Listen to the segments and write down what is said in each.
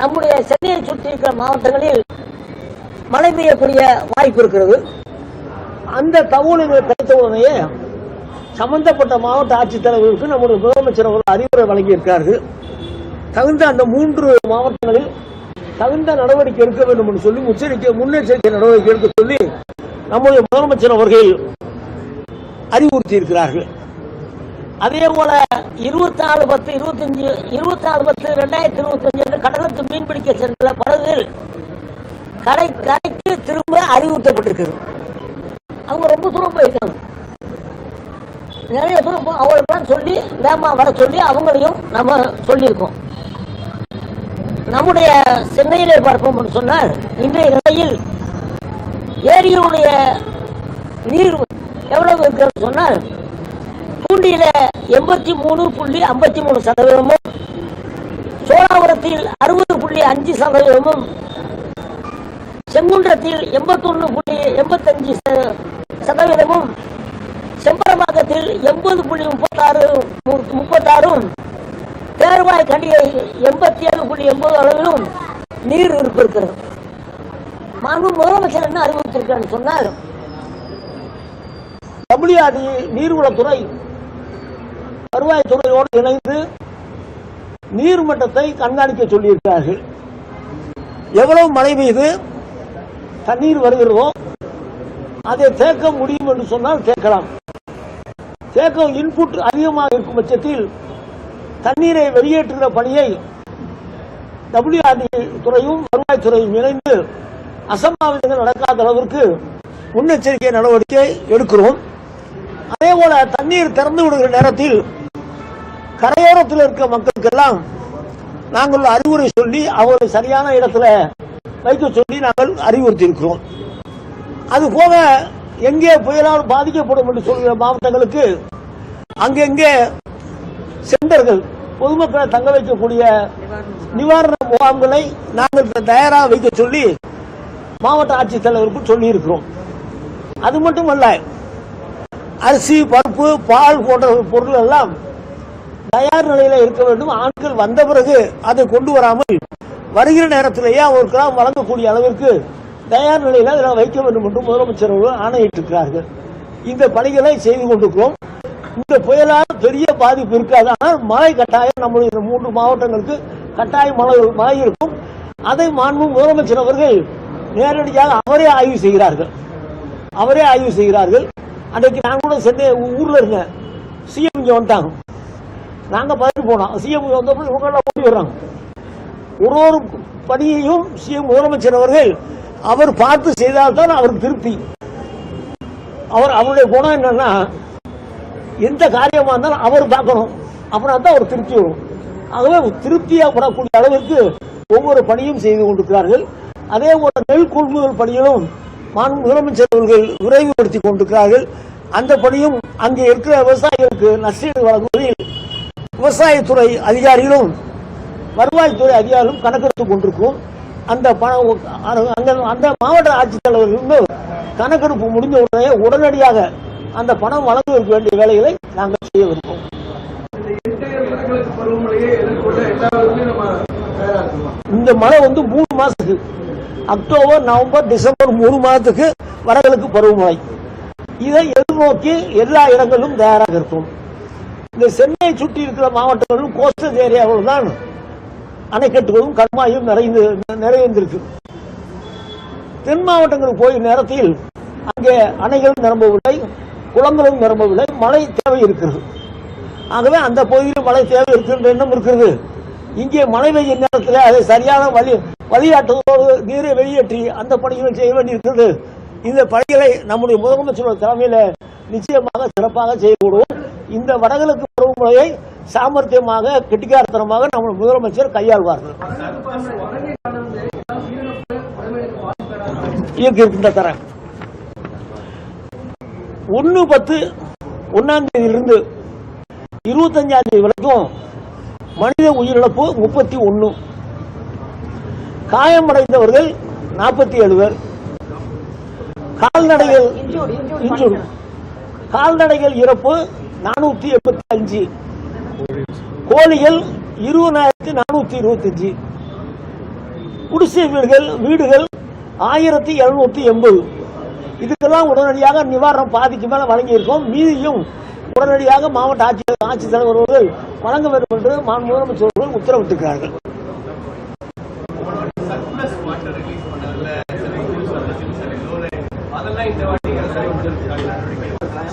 நம்முடைய சென்னையை சுற்றி இருக்கிற மாவட்டங்களில் மழை பெய்யக்கூடிய வாய்ப்பு இருக்கிறது. அந்த தகவல்கள் கிடைத்த உடனேயே சம்பந்தப்பட்ட மாவட்ட ஆட்சித்தலைவருக்கு நம்முடைய முதலமைச்சர் அவர்கள் அறிவுரை வழங்கியிருக்கிறார்கள். தகுந்த அந்த மூன்று மாவட்டங்களில் தகுந்த நடவடிக்கை எடுக்க வேண்டும் என்று சொல்லி முச்சரிக்கை முன்னெச்சரிக்கை நடவடிக்கை எடுக்க சொல்லி நம்முடைய முதலமைச்சர் அவர்கள் அறிவுறுத்தி இருக்கிறார்கள் அதே போல இருபத்தி நாலு பத்து இருபத்தஞ்சு இருபத்தி நாலு பத்து ரெண்டாயிரத்தி இருபத்தஞ்சு என்று கடலுக்கு மீன்பிடிக்க சென்ற படகுகள் கடை கரைக்கு திரும்ப அறிவுறுத்தப்பட்டிருக்குது அவங்க ரொம்ப தூரம் போயிருக்காங்க. நிறைய தூரம் அவங்களுக்கெல்லாம் சொல்லி வேமா வர சொல்லி அவங்களையும் நம்ம சொல்லியிருக்கோம். நம்முடைய சென்னையிலே பார்ப்போம் சொன்னால் இன்றைய நிலையில் ஏரியினுடைய நீர் எவ்வளவு இருக்கிறது சொன்னால் பூண்டியில எண்பத்தி மூணு புள்ளி ஐம்பத்தி மூணு சதவீதமும் சோழாபுரத்தில் அறுபது புள்ளி அஞ்சு சதவீதமும் செங்குன்றத்தில் எண்பத்தொன்னு புள்ளி எண்பத்தஞ்சு சதவீதமும் செம்பரமாக்கத்தில் எண்பது புள்ளி முப்பத்தாறு மு- முப்பத்தாறும் தேர்வாய் கண்டியை எண்பத்தி ஏழு புள்ளி எண்பது அளவிலும் நீர் இருப்பு இருக்கிறது மாண்பு முதலமைச்சர் என்ன அறிவித்திருக்கான்னு சொன்னால் தமிழ்நாடு நீர்வளத்துறை வருவாய்த்துறையோடு இணைந்து நீர்மட்டத்தை கண்காணிக்க சொல்லியிருக்கிறார்கள். எவ்வளவு மழை பெய்து தண்ணீர் வருகிறதோ அதை தேக்க முடியும் என்று சொன்னால் தேக்கலாம். தேக்கம் இன்புட் அதிகமாக இருக்கும் பட்சத்தில் தண்ணீரை வெளியேற்றுகிற பணியை டபிள்யூஆர்டி துறையும் வருவாய்த்துறையும் இணைந்து அசம்பாவிதங்கள் நடக்காத அளவிற்கு முன்னெச்சரிக்கை நடவடிக்கை எடுக்கிறோம். அதே போல தண்ணீர் திறந்து விடுகிற நேரத்தில் கரையோரத்தில் இருக்க மக்களுக்கெல்லாம் நாங்கள் அறிவுரை சொல்லி அவரை சரியான இடத்துல வைக்க சொல்லி நாங்கள் அறிவுறுத்தி இருக்கிறோம் அது போக எங்கே புயலால் பாதிக்கப்படும் என்று சொல்கிற மாவட்டங்களுக்கு அங்கெங்கே சென்டர்கள் பொதுமக்களை தங்க வைக்கக்கூடிய நிவாரண முகாம்களை நாங்கள் தயாராக வைக்க சொல்லி மாவட்ட ஆட்சித்தலைவருக்கு சொல்லி இருக்கிறோம் அது மட்டுமல்ல அரிசி பருப்பு பால் போன்ற பொருள் எல்லாம் தயார் நிலையில இருக்க வேண்டும். ஆண்கள் வந்த பிறகு அதை கொண்டு வராமல் வருகிற நேரத்திலேயே அவர்களுக்கு வழங்கக்கூடிய அளவிற்கு தயார் நிலையில அதில் வைக்க வேண்டும் என்று முதலமைச்சர் அவர்கள் ஆணையிட்டிருக்கிறார்கள். இந்த பணிகளை செய்து கொண்டிருக்கிறோம். இந்த புயலால் பெரிய பாதிப்பு இருக்காது. ஆனால் மழை கட்டாயம் நம்முடைய மூன்று மாவட்டங்களுக்கு கட்டாயம் மழை மழை இருக்கும். அதை மாண்பு முதலமைச்சர் அவர்கள் நேரடியாக அவரே ஆய்வு செய்கிறார்கள். அவரே ஆய்வு செய்கிறார்கள். அன்றைக்கு நான் கூட சென்னை ஊ- ஊர்ல இருந்தேன். சிஎம் இங்க வந்துட்டாங்க. நாங்க பதில் போனோம். சிஎம் வந்தப்போ இவங்கெல்லாம் ஓடி வர்றாங்க. ஒரு ஒரு பணியையும் சிஎம் முதலமைச்சர் அவர்கள் அவர் பார்த்து செய்தால்தான் அவருக்கு திருப்தி. அவர் அவருடைய குணம் என்னன்னா எந்த காரியமா இருந்தாலும் அவர் பார்க்கணும். அப்புறம் தான் அவர் திருப்தி வரும். ஆகவே திருப்தியாகப்படக்கூடிய அளவிற்கு ஒவ்வொரு பணியும் செய்து கொண்டிருக்கிறார்கள். அதே போல நெல் கொள்முதல் பணிகளும் முதலமைச்சர் அவர்கள் விரைவுபடுத்திக் கொண்டிருக்கிறார்கள். அந்த பணியும் அங்கே இருக்கிற விவசாயிகளுக்கு நஷ்டீடு வழங்குவதில் விவசாயத்துறை அதிகாரிகளும் வருவாய்த்துறை அதிகாரிகளும் கணக்கெடுத்துக் கொண்டிருக்கும் அந்த பணம் அங்க அந்த மாவட்ட ஆட்சித்தலைவர்கள் கணக்கெடுப்பு முடிஞ்ச உடனே உடனடியாக அந்த பணம் வழங்குவதற்கு வேண்டிய வேலைகளை நாங்கள் செய்யவிருக்கோம் வடகிழக்கு இந்த மழை வந்து மூணு மாசத்துக்கு அக்டோபர் நவம்பர் டிசம்பர் மூணு மாதத்துக்கு வடகிழக்கு பருவமழை. இதை எதிர்நோக்கி எல்லா இடங்களிலும் தயாராக இருக்கும். இந்த சென்னையை சுற்றி இருக்கிற மாவட்டங்களும் கோஸ்டல் ஏரியாவில் தான் அணைக்கட்டுகளும் கண்மாயும் நிறைந்து நிறைந்திருக்கு. தென் மாவட்டங்களுக்கு போய் நேரத்தில் அங்கே அணைகளும் நிரம்பவில்லை குளங்களும் நிரம்பவில்லை மழை தேவை இருக்கிறது. ஆகவே அந்த பகுதியில் மழை தேவை இருக்கின்ற எண்ணம் இருக்கிறது. இங்கே மழை பெய்யும் நேரத்தில் அதை சரியான வழி வழிகாட்டுவதோடு நீரை வெளியேற்றி அந்த பணிகளை செய்ய வேண்டியிருக்கிறது. இந்த பணிகளை நம்முடைய முதலமைச்சர் தலைமையில் நிச்சயமாக சிறப்பாக செய்யக்கூடும் இந்த வடகிழக்கு பருவமழையை சாமர்த்தியமாக கெட்டிக்காரத்தனமாக நம்ம முதலமைச்சர் கையாள்வார்கள். இயற்கை இருக்கின்ற தரேன் ஒன்று பத்து ஒன்னாம் தேதியிலிருந்து இருபத்தஞ்சாம் தேதி வரைக்கும் மனித உயிரிழப்பு முப்பத்தி ஒன்று காயமடைந்தவர்கள் நாற்பத்தி ஏழு பேர். கால்நடைகள் கால்நடைகள் இறப்பு நானூத்தி எண்பத்தி அஞ்சு. கோழிகள் இருபதாயிரத்தி நானூத்தி இருபத்தஞ்சு. குடிசை வீடுகள் வீடுகள் ஆயிரத்தி எழுநூத்தி எண்பது. இதுக்கெல்லாம் உடனடியாக நிவாரணம் பாதிக்கு மேல வழங்கியிருக்கோம். மீதியும் உடனடியாக மாவட்ட ஆட்சியர் ஆட்சித்தலைவர் அவர்கள் வழங்க வேண்டும் என்று மாநில முதலமைச்சர் அவர்கள் உத்தரவிட்டிருக்கிறார்கள்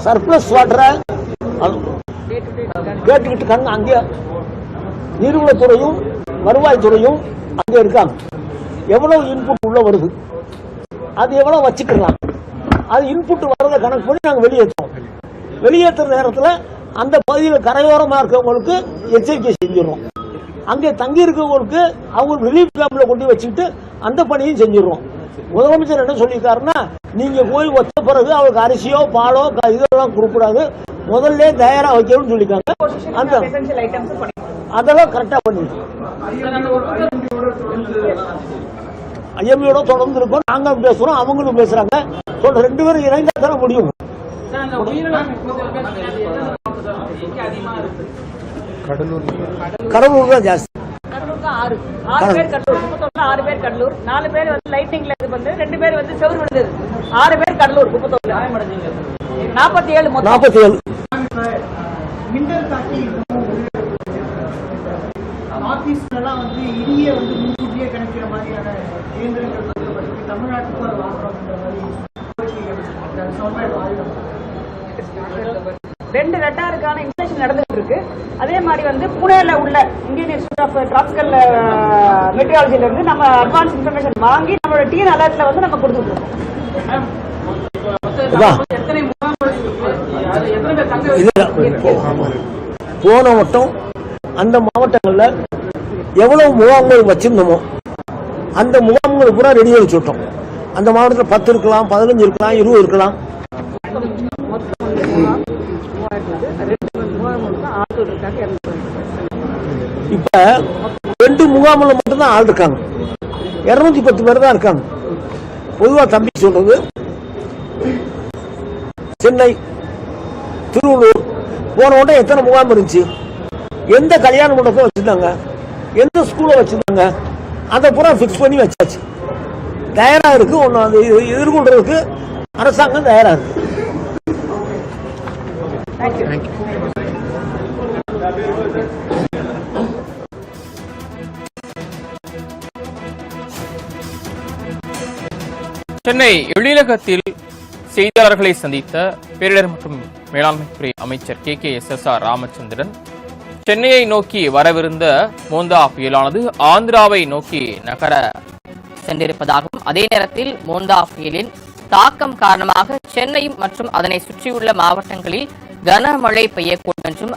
சர்ப்ளஸ் வாட்டரை கேட்டுக்கிட்டு இருக்காங்க. அங்கே நீர்வளத்துறையும் வருவாய்த்துறையும் அங்கே இருக்காங்க. எவ்வளவு இன்புட் உள்ள வருது? அது எவ்வளவு வச்சுக்கலாம் அது இன்புட் வரதை கணக்கு பண்ணி நாங்கள் வெளியேற்றோம் வெளியேற்றுற நேரத்தில் அந்த பகுதியில் கரையோரமாக இருக்கவங்களுக்கு எச்சரிக்கை செஞ்சிடறோம். அங்கே தங்கி இருக்கவங்களுக்கு அவங்க ரிலீஃப் கேம்ப்ல கொண்டு வச்சுக்கிட்டு அந்த பணியும் செஞ்சிடுறோம். முதலமைச்சர் என்ன சொல்லியிருக்காருன்னா நீங்க போய் வச்ச பிறகு அவருக்கு அரிசியோ பாலோ இதெல்லாம் கொடுக்கூடாது முதல்ல தயாரா வைக்கணும்னு சொல்லியிருக்காங்க அந்த அதெல்லாம் கரெக்டா பண்ணிருக்கோம் ஐஎம்ஐயோட தொடர்ந்து இருக்கோம். நாங்க பேசுறோம் அவங்களும் பேசுறாங்க. சொல்ற ரெண்டு பேரும் இணைந்தா தானே முடியும். கடலூர் தான் ஜாஸ்தி. ஆறு. ஆறு பேர் கடலூர். முப்பத்தொன்னுல ஆறு பேர் கடலூர். நாலு பேர் வந்து லைட்டிங்ல இது வந்து ரெண்டு பேர் வந்து செவரு விழுந்தது. ஆறு பேர் கடலூர் முப்பத்தொன்னு நாற்பத்தி ஏழு மொத்தம். நாற்பத்தி ஏழு. ஆபீஸ்லாம் வந்து இடியே வந்து முன்கூட்டியே கணிக்கிற மாதிரியான இயந்திரங்கள் வந்து தமிழ்நாட்டுக்கு அது வாங்குறோம்ன்ற மாதிரி கோரிக்கை வச்சிருக்காங்க. சமுதாயம் ஆயுதம் ரெண்டு ரெட்டாருக்கான இன்ஸ்டேஷன் நடந்துட்டு இருக்கு அதே மாதிரி வந்து புனேல உள்ள இந்தியன் இன்ஸ்டியூட் ஆஃப் டிராபிக்கல் மெட்ரியாலஜில இருந்து நம்ம அட்வான்ஸ் இன்ஃபர்மேஷன் வாங்கி நம்மளோட டீன் அலர்ட்ல வந்து நம்ம கொடுத்துருக்கோம். எத்தனை போன வட்டம் அந்த மாவட்டங்கள்ல எவ்வளவு முகாம்கள் வச்சிருந்தோமோ அந்த முகாம்கள் பூரா ரெடி பண்ணி விட்டோம். அந்த மாவட்டத்தில் பத்து இருக்கலாம் பதினஞ்சு இருக்கலாம் இருபது இருக்கலாம். இப்ப ரெண்டு முகாமில் மட்டும்தான் ஆள் இருக்காங்க. இருநூத்தி பத்து பேர் தான் இருக்காங்க. பொதுவா தம்பி சொல்றது சென்னை திருவள்ளூர் போன உடனே எத்தனை முகாம் இருந்துச்சு? எந்த கல்யாண மண்டபத்தை வச்சிருந்தாங்க? எந்த ஸ்கூலை வச்சிருந்தாங்க? அதை பூரா ஃபிக்ஸ் பண்ணி வச்சாச்சு. தயாரா இருக்கு ஒன்று எ- எதிர்கொள்றதுக்கு அரசாங்கம் தயாரா இருக்கு. சென்னை எழிலகத்தில் செய்தியாளர்களை சந்தித்த பேரிடர் மற்றும் மேலாண்மை துறை அமைச்சர் K K S S R Ramachandran. சென்னையை நோக்கி வரவிருந்த மோந்தா புயலானது ஆந்திராவை நோக்கி நகர சென்றிருப்பதாகவும் அதே நேரத்தில் மோந்தா புயலின் தாக்கம் காரணமாக சென்னை மற்றும் அதனை சுற்றியுள்ள மாவட்டங்களில் கனமழை பெய்யக்கூடும் என்றும்